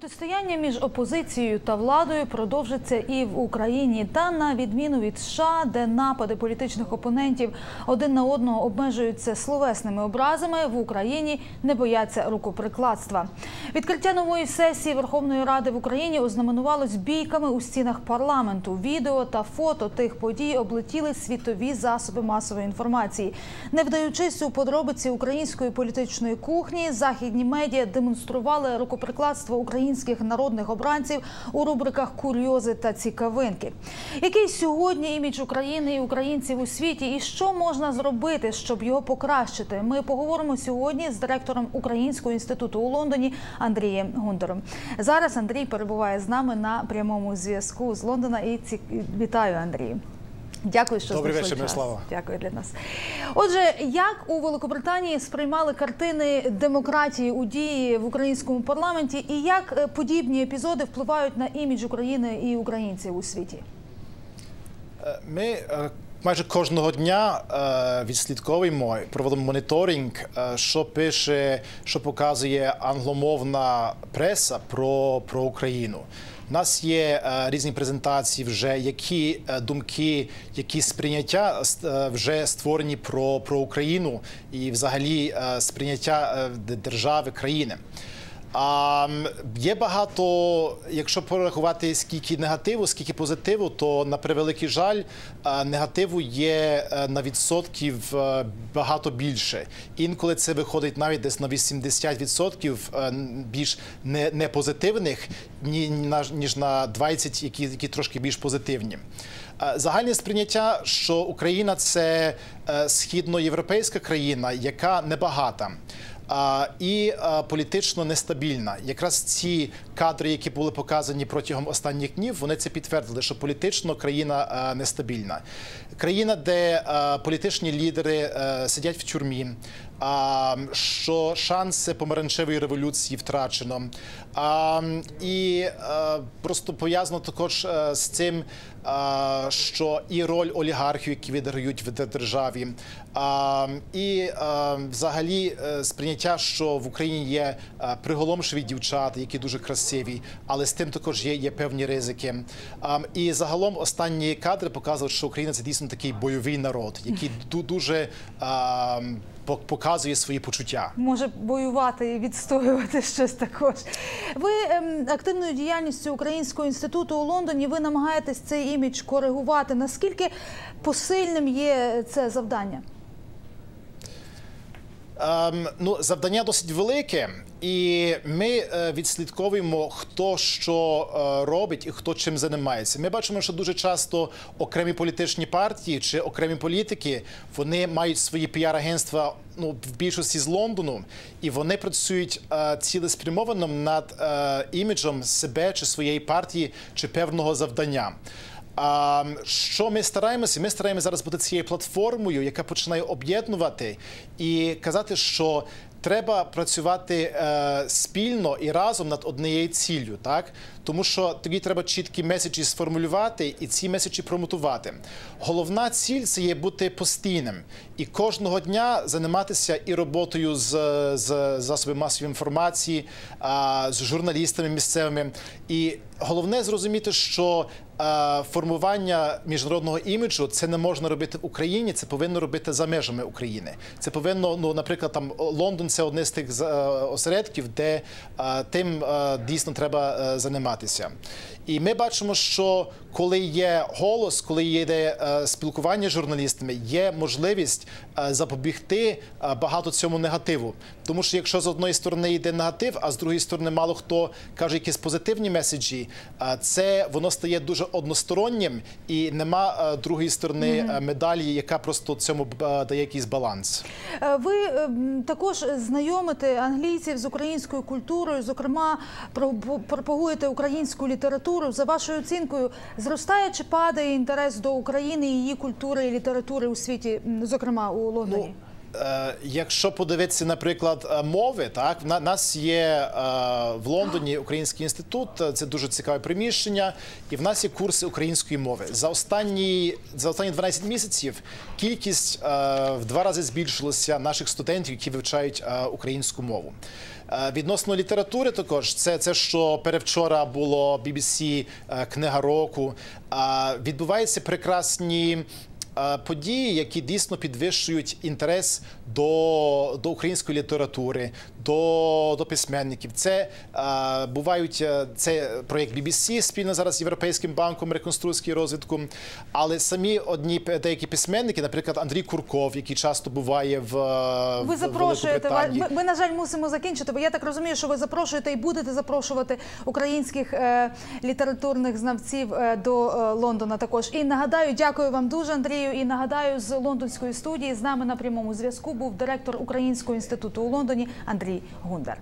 Протистояння між опозицією та владою продовжиться і в Україні. Та на відміну від США, де напади політичних опонентів один на одного обмежуються словесними образами, в Україні не бояться рукоприкладства. Відкриття нової сесії Верховної Ради в Україні ознаменувалось бійками у стінах парламенту. Відео та фото тих подій облетіли світові засоби масової інформації. Не вдаючись у подробиці української політичної кухні, західні медіа демонстрували рукоприкладство українських народних обранців у рубриках Курйози та цікавинки. Який сьогодні імідж України і українців у світі, і що можна зробити, щоб його покращити? Ми поговоримо сьогодні з директором Українського інституту у Лондоні Андрієм Гундером. Зараз Андрій перебуває з нами на прямому зв'язку з Лондона. І ці... вітаю, Андрію. Дякую, що Добрий вечір. Мирослава. Дякую для нас. Отже, як у Великобританії сприймали картини демократії у дії в українському парламенті, і як е, подібні епізоди впливають на імідж України і українців у світі? Е, Ми е, майже кожного дня е, відслідковуємо, проводимо моніторинг, е, що пише, що показує англомовна преса про, про Україну. У нас є е, різні презентації, вже які думки, які сприйняття вже створені про, про Україну і взагалі сприйняття держави країни. А є багато, якщо порахувати скільки негативу, скільки позитиву, то на превеликий жаль, е, негативу є е, на відсотків е, багато більше. Інколи це виходить навіть десь на 80% е, більш не, не ніж на 20, які, які трошки більш позитивні. Загальне сприйняття, що Україна це східноєвропейська країна, яка небагата. І політично нестабільна. Якраз ці кадри, які були показані протягом останніх днів, вони це підтвердили, що політично країна нестабільна. Країна, де політичні лідери сидять в тюрмі, що шанси помаранчевої революції втрачено. І просто пов'язано також з цим, що і роль олігархів, які відіграють в державі, і взагалі е, сприйняття, що в Україні є а, приголомшиві дівчата, які дуже красиві, але з тим також є, є певні ризики. І загалом останні кадри показують, що Україна це дійсно такий бойовий народ, який ду- дуже показує свої почуття. Може воювати і відстоювати щось також. Ви ем, активною діяльністю Українського інституту у Лондоні ви намагаєтесь цей імідж коригувати. Наскільки посильним є це завдання? Ем, ну, завдання досить велике, і ми е, відслідковуємо, хто що е, робить і хто чим займається. Ми бачимо, що дуже часто окремі політичні партії чи окремі політики вони мають свої піар-агентства ну, в більшості з Лондону, і вони працюють е, цілеспрямовано над іміджем себе чи своєї партії чи певного завдання. А що ми стараємося? Ми стараємося зараз бути цією платформою, яка починає об'єднувати і казати, що треба працювати е, спільно і разом над однією ціллю, так тому що тоді треба чіткі меседжі сформулювати і ці меседжі промотувати. Головна ціль це є бути постійним і кожного дня займатися і роботою з, з засобами масової інформації, а, з журналістами місцевими. І головне зрозуміти, що е, формування міжнародного іміджу це не можна робити в Україні, це повинно робити за межами України. Це повинно, ну, наприклад, там Лондон це одне з тих е, осередків, де е, тим е, дійсно треба займатися. І ми бачимо, що коли є голос, коли є спілкування з журналістами, є можливість запобігти багато цьому негативу. Тому що якщо з одної сторони йде негатив, а з другої сторони мало хто каже якісь позитивні меседжі, це воно стає дуже одностороннім і нема другої сторони медалі, яка просто цьому дає якийсь баланс. Ви ем, також знайомите англійців з українською культурою, зокрема, пропагуєте українську літературу. За вашою оцінкою, зростає чи падає інтерес до України, її культури і літератури у світі, зокрема у Лондоні? Е, якщо подивитися, наприклад, е, мови, так в на- нас є е, в Лондоні Український інститут. Це дуже цікаве приміщення, і в нас є курси української мови. За останні за останні 12 місяців кількість в два рази збільшилася наших студентів, які вивчають українську мову. Відносно літератури, також це, це що перевчора було BBC книга року. Відбуваються прекрасні події, які дійсно підвищують інтерес до, до української літератури, до, до письменників. Це е, бувають е, це проєкт BBC спільно зараз з Європейським банком реконструкції і розвитку. Але самі одні деякі письменники, наприклад, Андрій Курков, який часто буває в, е, Ви в запрошуєте Великобританії. ми, ми, на жаль, мусимо закінчити, бо я так розумію, що ви запрошуєте і будете запрошувати українських е, літературних знавців е, до е, Лондона. Також і нагадаю, дякую вам дуже, Андрію. І нагадаю, з лондонської студії з нами на прямому зв'язку був директор Українського інституту у Лондоні Андрій Гундар.